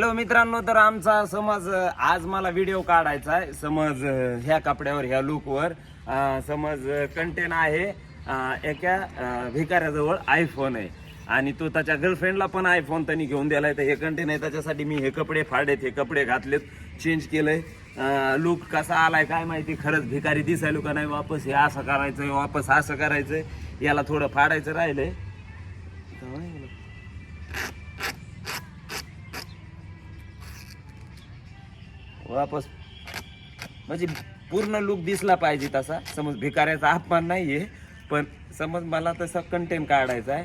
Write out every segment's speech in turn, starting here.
Hello मित्रांनो तर आमचा समज आज मला व्हिडिओ काढायचा आहे. समज ह्या कपड्यावर ह्या लुकवर समज कंटेन आहे एका भिकाऱ्याजवळ आयफोन आहे. आणि तो त्याच्या गर्लफ्रेंडला पण आयफोन त्यांनी घेऊन दिलाय. तर हे कंटेन आहे त्याच्यासाठी मी हे कपडे फाडलेत हे कपडे घातलेत चेंज केलंय. लुक कसा आलाय काय माहिती खरंच भिकारी दिसायलो का नाही वापस हे असं करायचंय वापस असं करायचंय याला थोडं फाडायचं राहिलंय. वापस. म्हणजे पूर्ण लुक दिसला पाहिजे तसा. समज भिकाऱ्याचा अपमान नाही आहे पण समज मला तसा कंटेंट काढायचा आहे.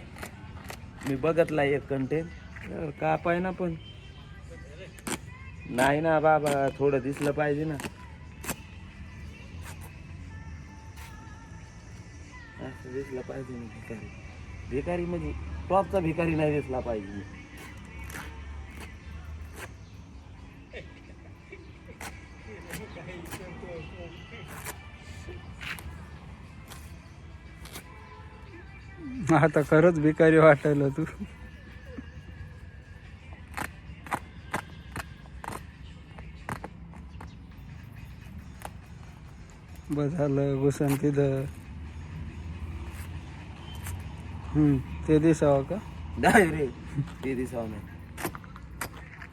मी बघतला एक कंटेंट का पाय ना पण. नाही ना बाबा थोडं दिसलं पाहिजे ना. असं दिसलं पाहिजे ना भिकारी. भिकारी म्हणजे टॉपचा भिकारी नाही दिसला पाहिजे. आता खरंच भिकारी वाटायला तू. बस झालं घुसन तिथं. हम्म ते दिसावं का? नाही रे ते दिसावं नाही.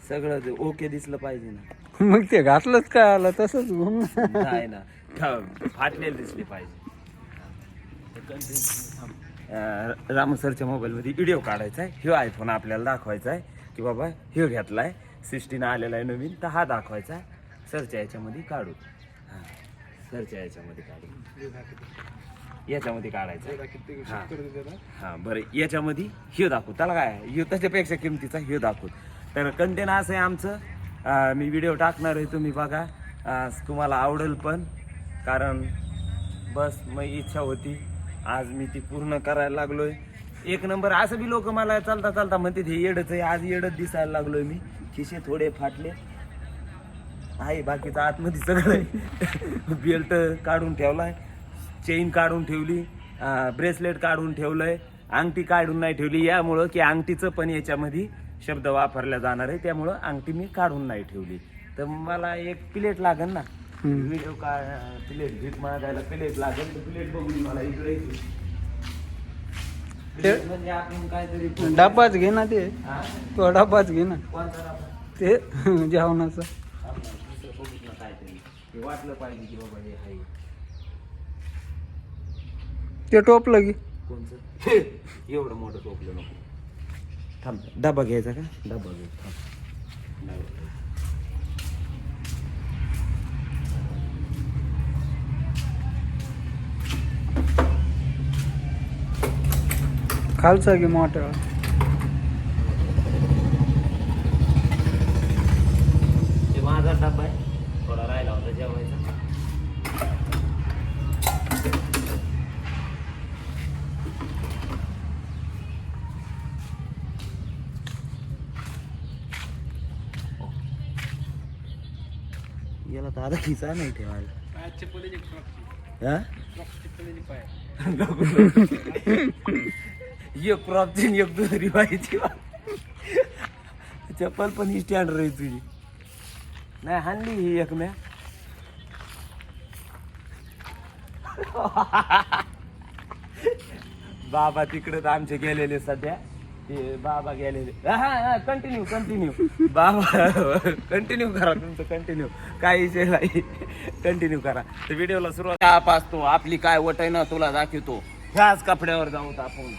सगळं ते ओके दिसलं पाहिजे ना. मग ते घातलंच काय आलं तसंच घुम नाही ना फाटलेलं दिसले पाहिजे. रामू सरच्या मोबाईलमध्ये व्हिडिओ काढायचा आहे ह्यो आयफोन आपल्याला दाखवायचा आहे की बाबा ह्यो घेतलाय. सिक्स्टीन आलेला आहे नवीन तर हा दाखवायचा. आहे सरच्या याच्यामध्ये काढू. हां सरच्या याच्यामध्ये काढू. याच्यामध्ये काढायचं. हां हां. बरं. याच्यामध्ये ह्यो दाखवू. त्याला काय? ह्यो त्याच्यापेक्षा किमतीचा ह्यो दाखवू. तर कंटेन असं आहे आमचं. मी व्हिडिओ टाकणार आहे तुम्ही बघा. तुम्हाला आवडेल पण. कारण बस मग इच्छा होती. आज मी ती पूर्ण करायला लागलोय. एक नंबर असं बी लोक मला चालता चालता म्हणते हे येडच आहे आज येडच दिसायला लागलोय मी. खिशे थोडे फाटले. आहे बाकीचं आतमध्ये सगळं बेल्ट काढून ठेवलाय. चेन काढून ठेवली. ब्रेसलेट काढून ठेवलंय. अंगठी काढून नाही ठेवली. यामुळं की अंगठीचं पण याच्यामध्ये शब्द वापरला जाणार आहे. त्यामुळं अंगठी मी काढून नाही ठेवली. तर मला एक प्लेट लागेल ना. व्हिडिओ का प्लेट भीक मागायला प्लेट लागेल प्लेट बघून मला इकडे म्हणजे आपण काहीतरी डब्बाच घे ना ते? तो डब्बाच घे ना? ते जेवणाचं. वाटलं पाहिजे की बाबा हे आहे. ते टोपलं की. कोणचं? एवढं मोठं टोपलं नको. थांब डबा घ्यायचा का? डबा घे थांब डबा. खालचा की मोठा? हे माझा डबा आहे. थोडा राहिला होता जेवायचा. याला तर आता खिसा नाही ठेवायला हा? एक क्रॉपची एक दुसरी व्हायची. चप्पल पण ही स्टँड राही तुझी. नाही हाणली ही एक म्या. बाबा तिकडे आमचे गेलेले सध्या. ते बाबा गेलेले. हा कंटिन्यू कंटिन्यू बाबा कंटिन्यू करा तुमचं कंटिन्यू काही नाही. कंटिन्यू करा. तर व्हिडिओला सुरुवात. आप असतो आपली काय वट आहे ना तुला दाखवतो. ह्याच कपड्यावर जाऊत आपण.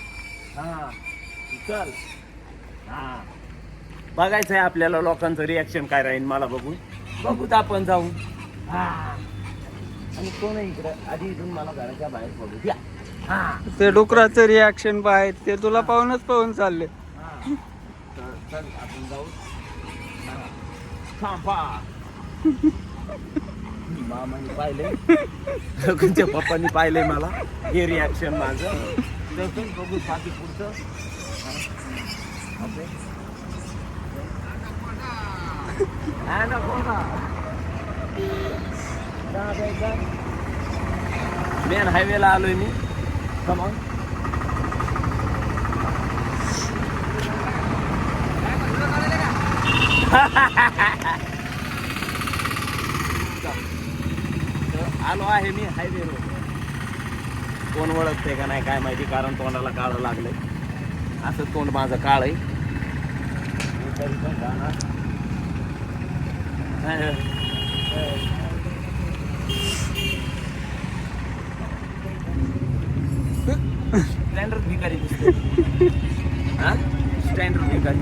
हा. चल. हा. बघायचं आहे आपल्याला लोकांचं रिॲक्शन काय राहील मला बघून. बघूत आपण जाऊन. हा. आणि कोण आहे इकडं? आधी इथून मला घराच्या बाहेर पडू द्या. हा. ते डुकराचं रिॲक्शन पाहाय ते तुला पाहूनच पाहून चालले. हा. तर चल आपण जाऊ. हा. थांबा. मामाने पाहिले लोकांच्या पप्पांनी पाहिले मला हे रिॲक्शन माझं. दर्शन बघू बाकी पुढचं. मेन हायवेला आलोय मी. कमॉन आलो आहे मी हायवे रोड कोण ओळखते का नाही काय माहिती कारण तोंडाला काळं लागलंय. असं तोंड माझं काळ आहे. तरी पण. स्टँडर्ड भिकारी दिसते हा? स्टँडर्ड भिकारी.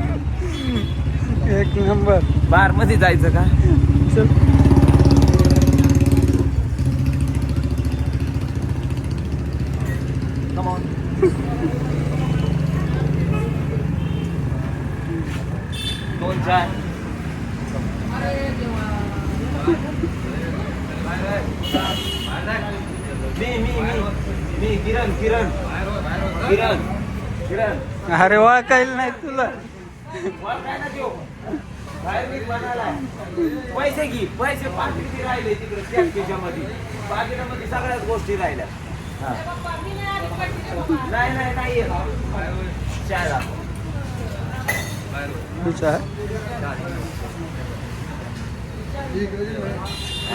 एक नंबर. बारमध्ये जायचं का? चार मी मी मी मी किरण किरण. किरण किरण. अरे वा काही नाही तुला. देऊ पैसे घे पैसे पाकिट राहिले तिकडे पाकिटामध्ये सगळ्याच गोष्टी राहिल्या. हा. नाही नाही नाही दाखव. तुझा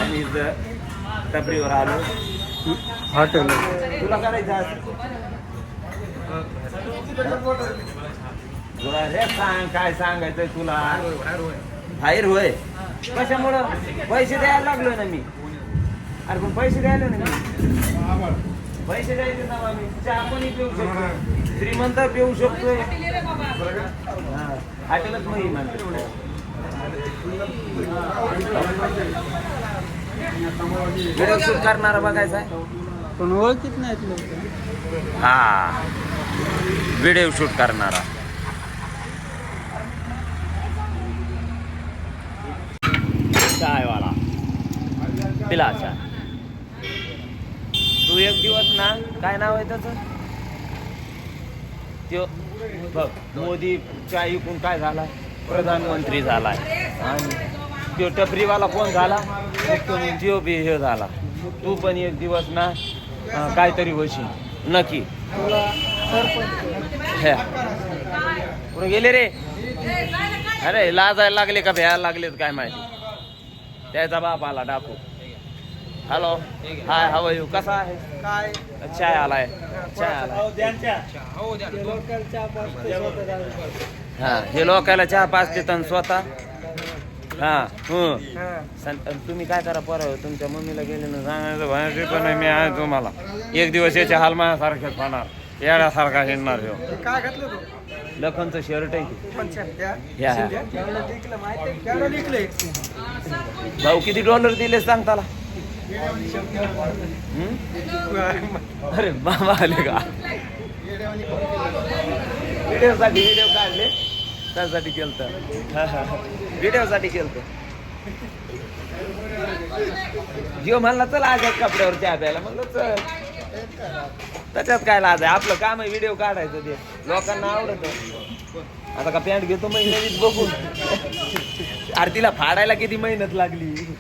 आणि इथं टपरीवर आलो हॉटेल तुला करायचं? तुला रे सांग काय सांगायचंय तुला? बाहेर होय. कशामुळं? पैसे द्यायला लागलो ना मी. अरे पण पैसे द्यायला ना मी पैसे द्यायचे ना मी चहा पिऊ शकतो. श्रीमंत पिऊ शकतोय. हा, हॉटेलच मग व्हिडिओ शूट करणारा बघायचा आहे. पण ओळखीत नाहीत लोक. हा. व्हिडिओ शूट करणारा. चायवाला पिला चाय एक दिवस ना काय नाव आहे त्याचं? त्यो बघ मोदी चाय विकून काय झाला? प्रधानमंत्री झालाय आणि त्यो टपरीवाला कोण झाला? त्यो बी हे झाला. तू पण एक दिवस ना काहीतरी होशील. नक्की. हे. कुठं गेले रे. अरे लाजायला लागले का? भ्यायला लागलेत काय माहिती? त्याचा बाप आला डाकू. हॅलो हाय हव यू कसा आहे? काय? चाय आलाय. चाय आलाय. हा हे लोकायला चहा पाचते तन स्वतः? हा हं. तुम्ही काय करा पोरा तुमच्या मम्मीला गेले ना सांगायचं भाजी पण मी आहे तुम्हाला. एक दिवस याचे हाल माझ्यासारखेच होणार. येण्यासारखा हिंडणार ह्यो काय घातलं तू? लखनचं शर्ट आहे भाऊ किती डॉलर दिले सांग त्याला? हं? अरे बाबा आले का? व्हिडिओसाठी व्हिडिओ काढले? त्यासाठी केलत. व्हिडिओसाठी केलत. जिओ म्हणला चल आज कपड्यावर चहा प्यायला. म्हणलं चल. त्याच्यात काय लाज आहे? आपलं काम आहे व्हिडिओ काढायचं ते. लोकांना आवडत. आता का पॅन्ट घेतो महिन्यात बघून. अरे तिला फाडायला किती मेहनत लागली.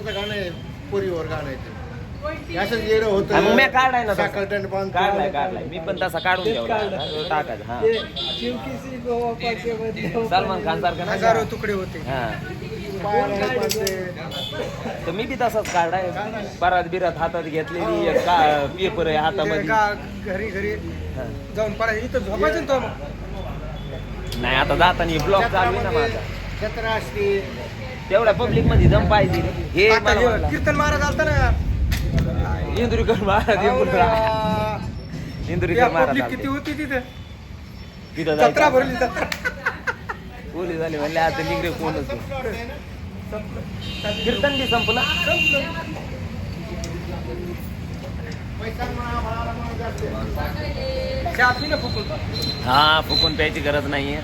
पोराचं गाणं आहे पोरीवर गाणं आहे ते. हे हा, मग मी काढलाय ना तसा. साखळटण बांधतो. काढलाय काढलाय. मी पण तसा काढून ठेवला. टाकायचं हा. सलमान खान सारखं हजारो तुकडे होते. हा. पायाला. तर मी बी तसाच काढलाय परात बिरात हातात घेतलेली एक का पेपर आहे हातामध्ये. का घरी घरी हा. जाऊन पडायचं इथं झोपायचं ना तो मग? नाही आता जाताना ब्लॉक चालू आहे ना माझा. जत्रा असते. तेवढ्या पब्लिकमध्ये दम पाहिजे. हे आता मला वाटलं. कीर्तन महाराज आलता ना? इंदुरीकर महाराज इंदुरीकर महाराज पब्लिक. किती होती तिथे? तिथं जत्रा जायचं. भरली जत्रा. पोलीस झाले म्हणले आता निगरे कोणच कीर्तन बी संपलं. चहा पी ना फुकून. हा फुकून प्यायची गरज नाहीये.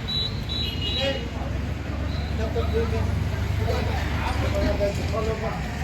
Thank you.